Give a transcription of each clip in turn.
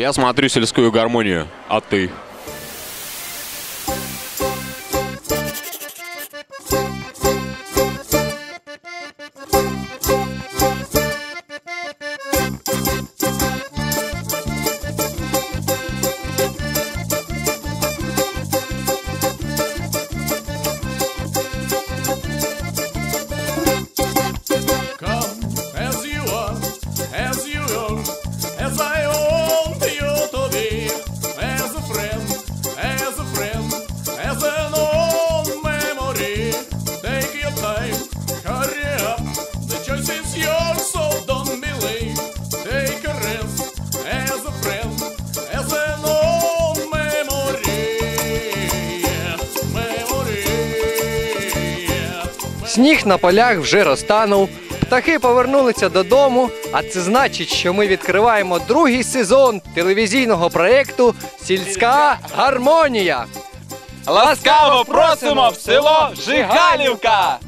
Я смотрю сельскую гармонию, а ты? Сніг на полях вже розтанув. Птахи повернулися додому, а це значить, що ми відкриваємо другий сезон телевізійного проєкту Сільська гармонія. Ласкаво просимо в село Жигалівка!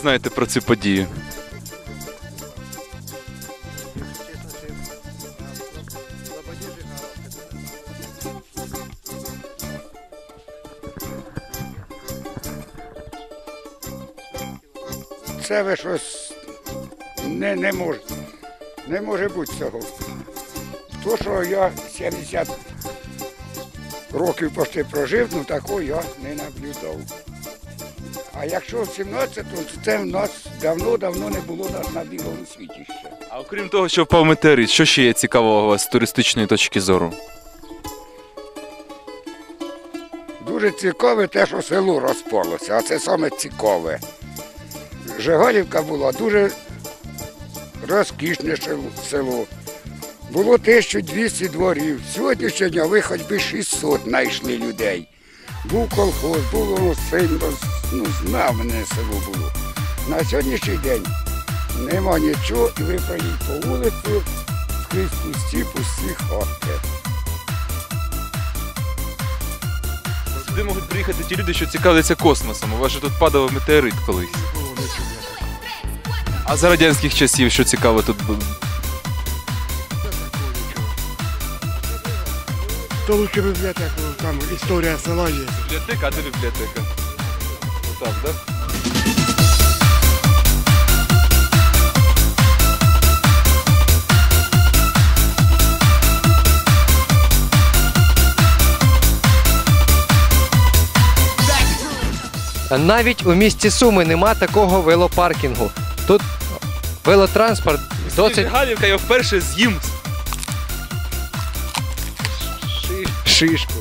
Знаєте про цю подію? Це ви щось не, не може. Не може бути цього. То, що я 70 років почти прожив, ну такого я не наблюдав. А якщо в 17, то це в нас давно-давно не було на, на білому світі ще. А окрім того, що впав метеорит, що ще є цікавого у вас з туристичної точки зору? Дуже цікаве те, що село розпалося, а це саме цікаве. Жигалівка була дуже розкішне село. Було 1200 дворів. Сьогоднішнього дня ви хоч би 600 знайшли людей. Був колхоз, було воно сильно, ну, знamenе село було. На сьогоднішній день нема нічого, і ви проїдь по вулиці, скрізь пусті, пусті хати. Сюди можуть приїхати ті люди, що цікавляться космосом. У вас же тут падав метеорит колись. А за радянських часів, що цікаво тут було? То лучше бібліотеку, там історія села є. Бібліотека, а де бібліотека? Отак, так? Навіть у місті Суми нема такого велопаркінгу. Тут велотранспорт досить Галівка я вперше з'їм. шишку.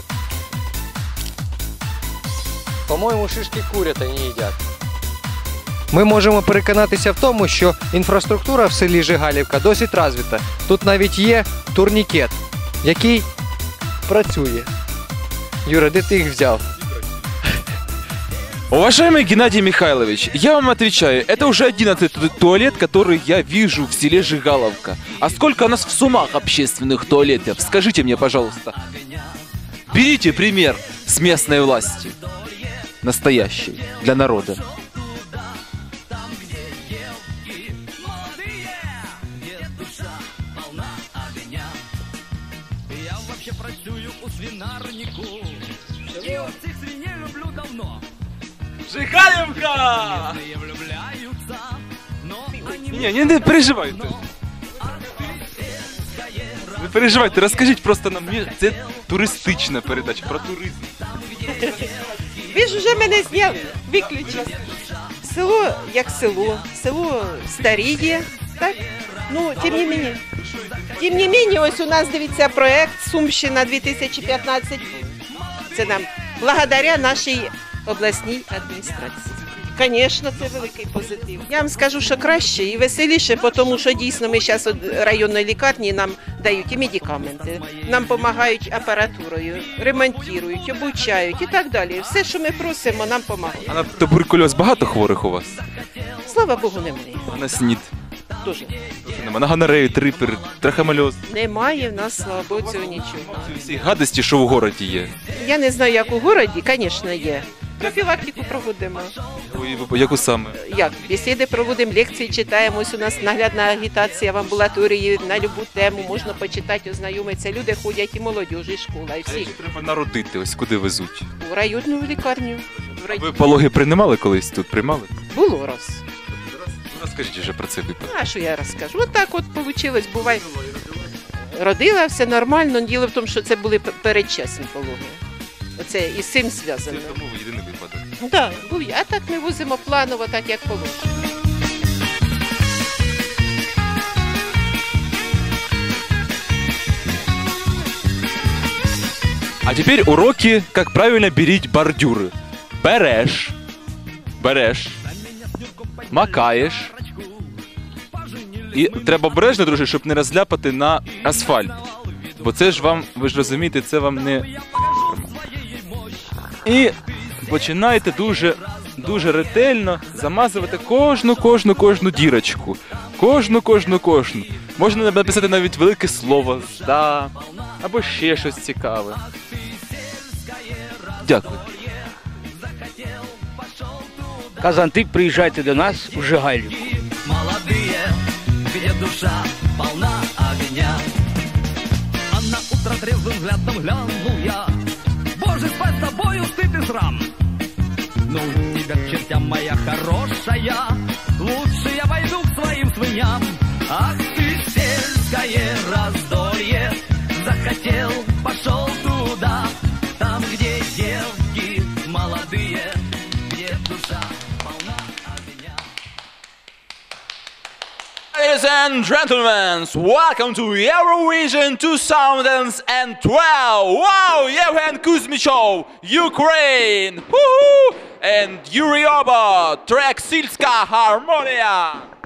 По-моєму, шишки курять, а не їдять. Ми можемо переконатися в тому, що інфраструктура в селі Жигалівка досить розвита. Тут навіть є турнікет, який працює. Юра, де ти їх взяв? Уважаемый Геннадий Михайлович, я вам отвечаю, это уже одиннадцатый ту- туалет, который я вижу в селе Жигаловка. А сколько у нас в Сумах общественных туалетов? Скажите мне, пожалуйста. Берите пример с местной власти. Настоящей, для народа. Жигалівка! Не, не, не переживай. ты. Не переживайте, розкажіть просто нам. Це туристична передача про туризм. Ви ж вже мене зняли, виключили. Село як село, село старіє, так? Ну, тим не мені. Тим не мені, ось у нас дивіться проект Сумщина 2015. Це нам благодаря нашій обласній адміністрації. Звісно, це великий позитив. Я вам скажу, що краще і веселіше, тому що дійсно ми зараз районної лікарні нам дають і медикаменти, нам допомагають апаратурою, ремонтують, обучають і так далі. Все, що ми просимо, нам допомагають. А на туберкульоз багато хворих у вас? Слава Богу, немає. А на снід? Дуже. Що нема? На гонорею, трипер, трахомольоз. Немає в нас, слава Богу, цього нічого. Ці всі гадості, що в городі є. Я не знаю, як у городі, звісно, є. Профілактику проводимо. Ой, Яку саме? Як бесіди проводимо, лекції читаємо. Ось у нас наглядна агітація в амбулаторії на любу тему. Можна почитати, ознайомитися. Люди ходять і молодіжі, і школа, і всі Треба народити, ось куди везуть. у районну лікарню. В рай... Ви пологи приймали колись тут? Приймали? Було раз. Розкажіть вже про це випадок. А що я розкажу? От так от вийшло, буває. Родила, все нормально. Діло в тому, що це були передчасні пологи. Оце і з цим Це зв'язано. тому єдиний випадок. Так, був. А так ми возимо планово, так як положено. А теперь уроки, как правильно беріть бордюри. Береш, береш, макаєш. І треба обережно, друже, щоб не розляпати на асфальт. Бо це ж вам, ви ж розумієте, це вам не. І починаєте дуже, дуже ретельно замазувати кожну, кожну, кожну дірочку. Кожну, кожну, кожну. Можна написати навіть велике слово «зда» або ще щось цікаве. Дякую. Казантип, приїжджайте до нас у Жигайлівку. молодые, где душа полна огня. А на утро трезвым взглядом глянул я. Боже, спать с тобою стыд и срам. Ну, тебя к чертям, моя хорошая, Ladies and gentlemen, welcome to Eurovision 2012. Wow, Yevhen Kuzmichov, Ukraine. Woohoo! And Yuri Oba, track Silska Harmonia.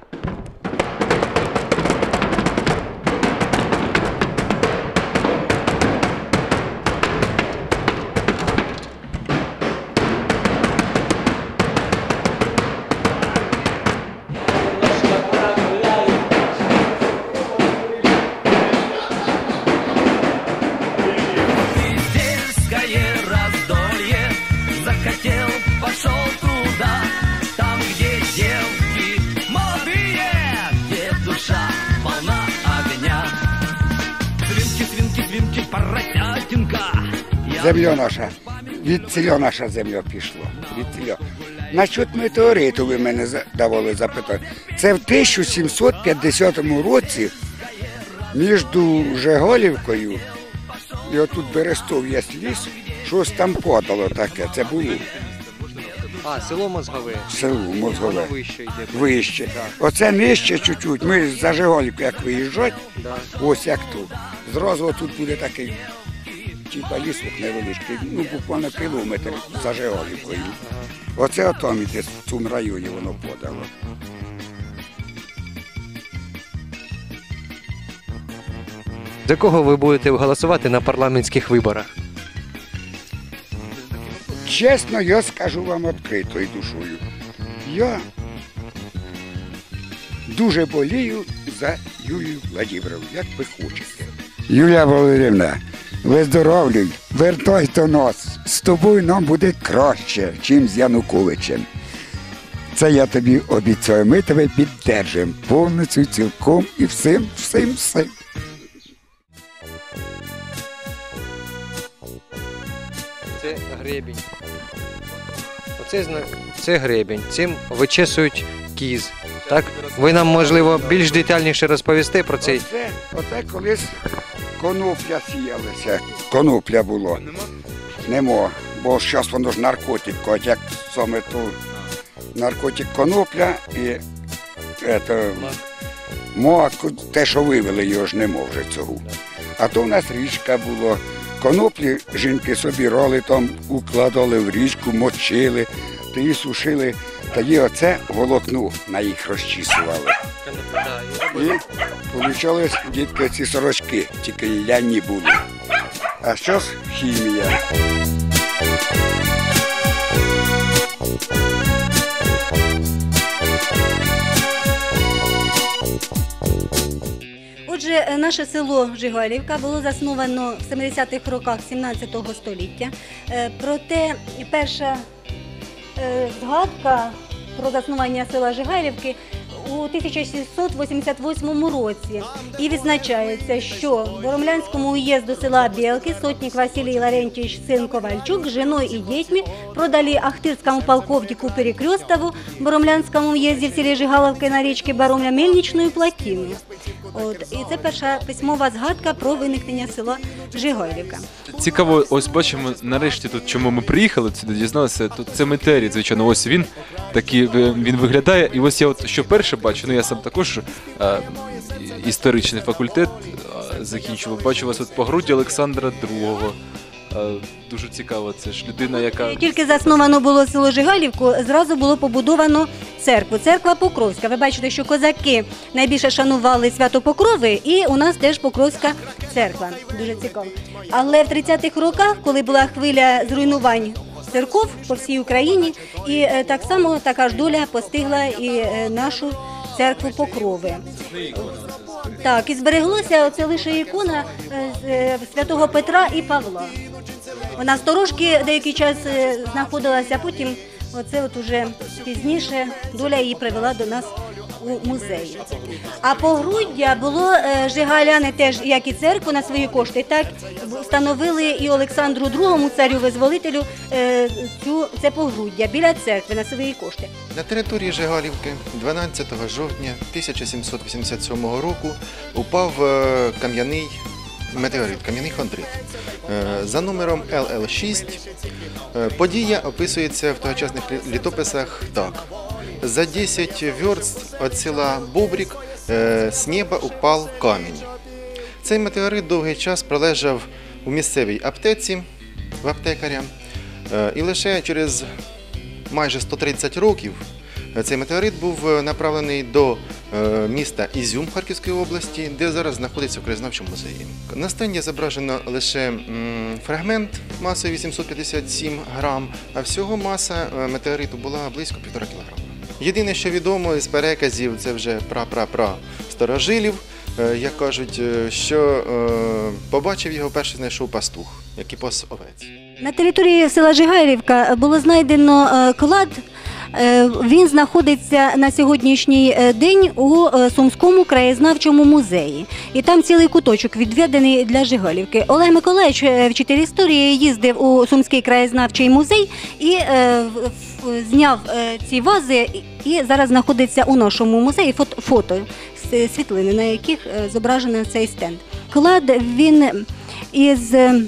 Земля наша, від ціля наша земля пішла. Від ціля. Насчет метеориту ви мене задавали запитання. Це в 1750 році між Жеголівкою і отут Берестов є ліс, щось там падало таке. Це було А, село Мозгове. село Воно Мозгове. вище йде. Вище. Оце нижче чуть-чуть. Ми за Жеголівку, як виїжджать, ось як тут. Зразу тут буде такий типа лісок невеличкий, ну буквально кілометр за Жеголівкою. Оце отам іде в цьому районі воно подало. За кого ви будете голосувати на парламентських виборах? Чесно, я скажу вам відкритою душою. Я дуже болію за Юлію Владимировну, як ви хочете. Юлія Володимирівна, виздоровлюй, вертай до нас. З тобою нам буде краще, ніж з Януковичем. Це я тобі обіцяю. Ми тебе піддержимо повністю, цілком і всім, всім, всім. Це гребінь. Оце це гребінь. Цим вичесують кіз. Так? Ви нам, можливо, більш детальніше розповісти про цей. Оце, оце колись конопля сіялися. Конопля було. Нема. Бо зараз воно ж наркотик, як саме то наркотик конопля і ето, мак, те, що вивели, його ж не може цього. А то в нас річка була. Коноплі жінки собирали, там укладали в річку, мочили, тоді сушили, тоді оце волокно на їх розчісували. І получались дітки ці сорочки, тільки ляні були. А зараз хімія. Отже, наше село Жигалівка було засновано в 70-х роках 17 століття. Е, Проте перша е, згадка про заснування села Жигалівки у 1688 році. І відзначається, що в Боромлянському уїзду села Білки сотник Василій Ларентійович син Ковальчук з жіною і дітьми продали ахтирському полковнику Перекрестову в Боромлянському уїзді в селі Жигаловки на річці Боромля мельничну плотину. От, і це перша письмова згадка про виникнення села Жигойлівка. Цікаво, ось бачимо нарешті тут, чому ми приїхали сюди, дізналися. Тут це метеорит, звичайно, ось він такий е, він виглядає. І ось я от що перше бачу, ну я сам також е, історичний факультет е, закінчував. Бачу вас от груді Олександра II. Дуже цікаво, це ж людина, яка Тільки засновано було село Жигалівку, зразу було побудовано церкву. Церква Покровська. Ви бачите, що козаки найбільше шанували свято Покрови, і у нас теж Покровська церква. Дуже цікаво. Але в 30-х роках, коли була хвиля зруйнувань церков по всій Україні, і е, так само така ж доля постигла і е, нашу церкву Покрови. Так, і збереглося оце лише ікона е, е, святого Петра і Павла. Вона сторожки деякий час е, знаходилася, потім оце от уже пізніше доля її привела до нас у музей. А погруддя було е, жигаляни теж, як і церкву, на свої кошти, так встановили і Олександру II, царю визволителю, е, цю це погруддя біля церкви на свої кошти. На території Жигалівки 12 жовтня 1787 року упав е, кам'яний метеорит, кам'яний хондрит. За номером ЛЛ6 е, подія описується в тогочасних лі- літописах так. За 10 верст від села Бобрік е, з неба упав камінь. Цей метеорит довгий час пролежав у місцевій аптеці в аптекаря, е, і лише через майже 130 років цей метеорит був е, направлений до міста Ізюм Харківської області, де зараз знаходиться в краєзнавчому музеї. На стенді зображено лише фрагмент масою 857 грам, а всього маса метеориту була близько 1,5 кілограма. Єдине, що відомо з переказів, це вже пра-пра-пра старожилів, е, як кажуть, е, що е, побачив його перший знайшов пастух, який пас овець. На території села Жигаївка було знайдено клад. Він знаходиться на сьогоднішній день у Сумському краєзнавчому музеї. І там цілий куточок відведений для Жигалівки. Олег Миколаївич, вчитель історії, їздив у Сумський краєзнавчий музей і в- зняв е, ці вази. І зараз знаходиться у нашому музеї фото, фото світлини, на яких е, зображено цей стенд. Клад він із. е,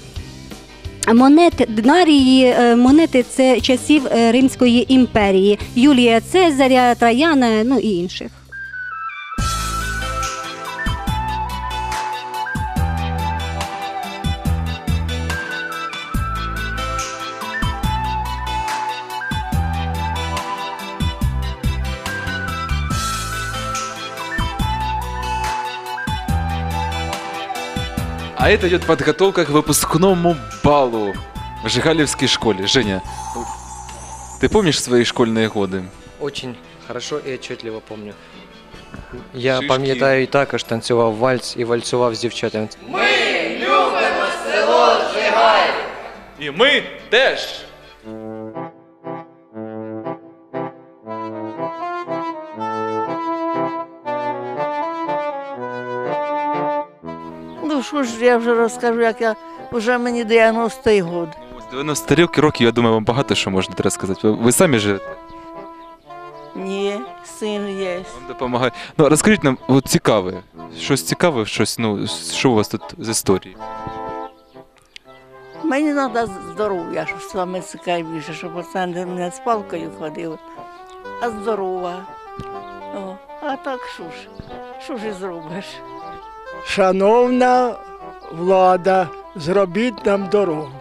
Монет динарії, е, монети це часів е, Римської імперії, Юлія Цезаря, Траяна, ну і інших. А это идет подготовка к выпускному балу в Жигалевской школе. Женя, ты помнишь свои школьные годы? Очень хорошо і отчетливо помню. Я Шишки. пам'ятаю і також танцював вальс і вальсував з дівчатами. І ми теж. Що ж я вже розкажу, як я вже мені 90-й год. З 90 роки, я думаю, вам багато що можна розказати. Ви, ви самі живете. Ні, син є. Вам допомагає. Ну, розкажіть нам от цікаве. Щось цікаве, щось, ну, що у вас тут з історії? Мені треба здоров'я, що саме цікавіше, щоб не мене з палкою ходив, а здорова. О, а так що ж, що ж зробиш? Шановна влада, зробіть нам дорогу.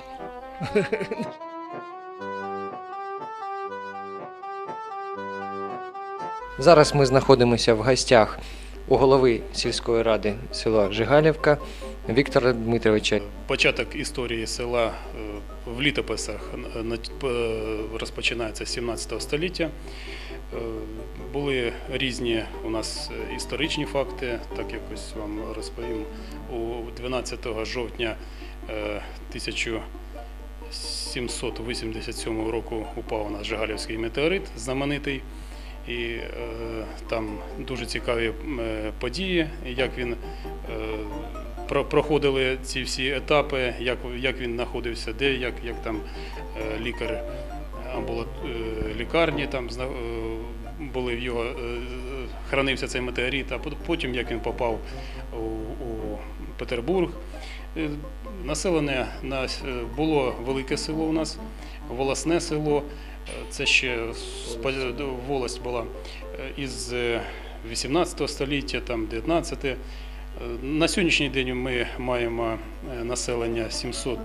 Зараз ми знаходимося в гостях у голови сільської ради села Жигалівка Віктора Дмитровича. Початок історії села е, в літописах е, на- розпочинається з 17 століття. Е, Були різні у нас е, історичні факти, так якось вам розповім. У 12 жовтня е, 1787 року упав у нас Жигалівський метеорит знаменитий. І е, там дуже цікаві е, події, як він е, про- проходили ці всі етапи, як, як він знаходився, де, як, як там е, лікар амбулат, е, лікарні там е, були в його, е, хранився цей метеорит, а потім як він попав у, Петербург. Е, Населення нас е, було велике село у нас, волосне село. Е, Це ще волость була е, із е, 18 століття, там 19. Е, На сьогоднішній день ми маємо е, населення 700,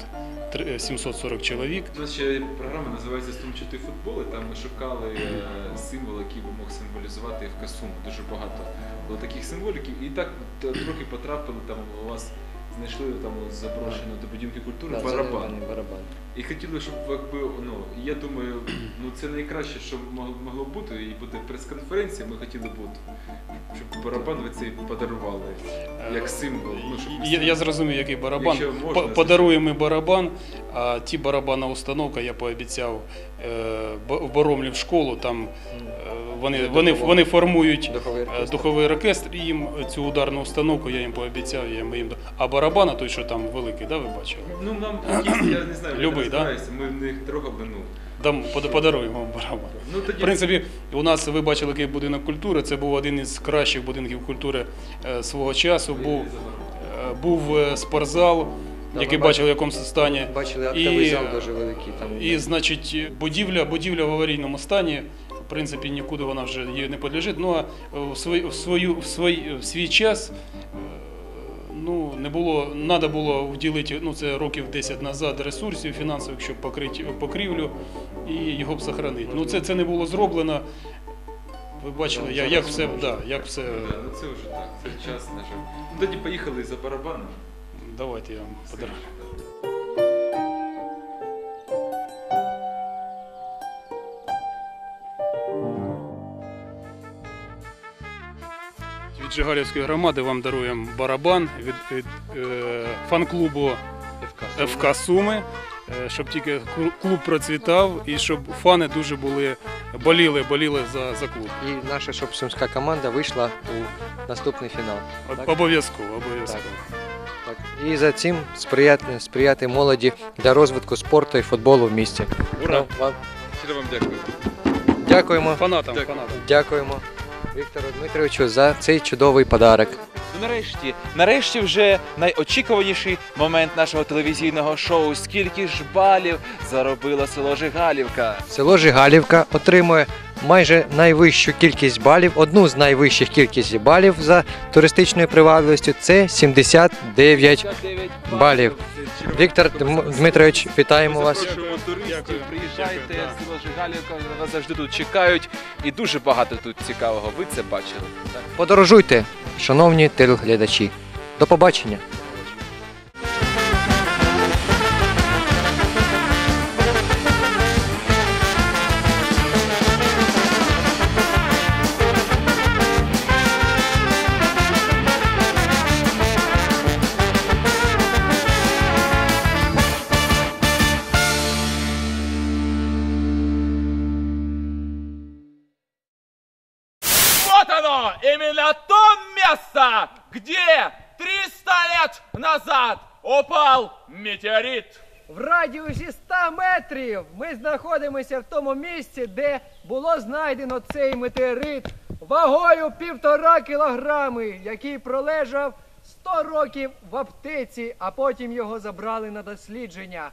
е, 740 чоловік. У нас ще програма називається Струмчатий футбол, і там ми шукали е, символ, який би мог символізувати ФК Сум. Дуже багато було таких символіків. І так трохи потрапили там у вас. Знайшли там заброшену до будинки культури Да, барабан. барабан. І хотіли, щоб якби ну я думаю, ну це найкраще, що могло, могло бути, і буде прес-конференція. Ми хотіли б, от, щоб барабан ви цей подарували як символ. Ну, щоб Е, Я, я зрозумів, який барабан. Якщо можна, По- Подаруємо барабан, а ті барабанна установка, я пообіцяв е, Бо- в Боромлі в школу. Там е, вони, вони, вони формують Духовий е, оркестр. духовий оркестр, і їм цю ударну установку я їм пообіцяв. Я їм, а барабана, той, що там великий, да, ви бачили? Ну нам якісь, я не знаю, Любий, да? ми в них трогали, ну. Дам, подаруємо вам барабан. Ну, тоді- В принципі, у нас ви бачили який будинок культури. Це був один із кращих будинків культури е, свого часу. Був, е, був спортзал, Да, який бачили, в якому стані. Бачили, актовий І, зал дуже великий. Там І, значить, будівля, будівля в аварійному стані. В принципі, нікуди вона вже їй не підлежить. Ну а в свій, в свою, в свій, в свій час. е, Ну, не було, треба було вділити, ну це років 10 назад, ресурсів фінансових, щоб покрити покрівлю і його б сохранити. Ну це, це не було зроблено. Ви бачили, як, як все, да, як все. Да, ну це вже так, це час, на. Ну тоді поїхали за барабаном. Давайте я вам подарую. Від громади вам даруємо барабан від, від е, фан-клубу ФК Суми, е, щоб тільки клуб процвітав і щоб фани дуже були боліли, боліли за, за клуб. І наша щоб сумська команда вийшла у наступний фінал. Так? Обов'язково, обов'язково. Так. І за цим сприяти, сприяти молоді для розвитку спорту і футболу в місті. Ура! Ну, вам- Щиро вам дякую. Дякуємо. Фанатам, фанатам. Дякуємо Віктору Дмитровичу за цей чудовий подарок. Ну нарешті, нарешті вже найочікуваніший момент нашого телевізійного шоу. Скільки ж балів заробило село Жигалівка? Село Жигалівка отримує майже найвищу кількість балів, одну з найвищих кількість балів за туристичною привабливістю це 79 балів. Віктор Дмитрович, вітаємо вас. Запрошуємо туристів, приїжджайте, село Жигалівка, вас завжди тут чекають. І дуже багато тут цікавого. Ви це бачили. Подорожуйте, шановні телеглядачі. До побачення. Вот оно! Именно то место, где 300 лет назад упал метеорит. В радіусі 100 метрів ми знаходимося в тому місці, де було знайдено цей метеорит вагою півтора кілограми, який пролежав 100 років в аптеці, а потім його забрали на дослідження.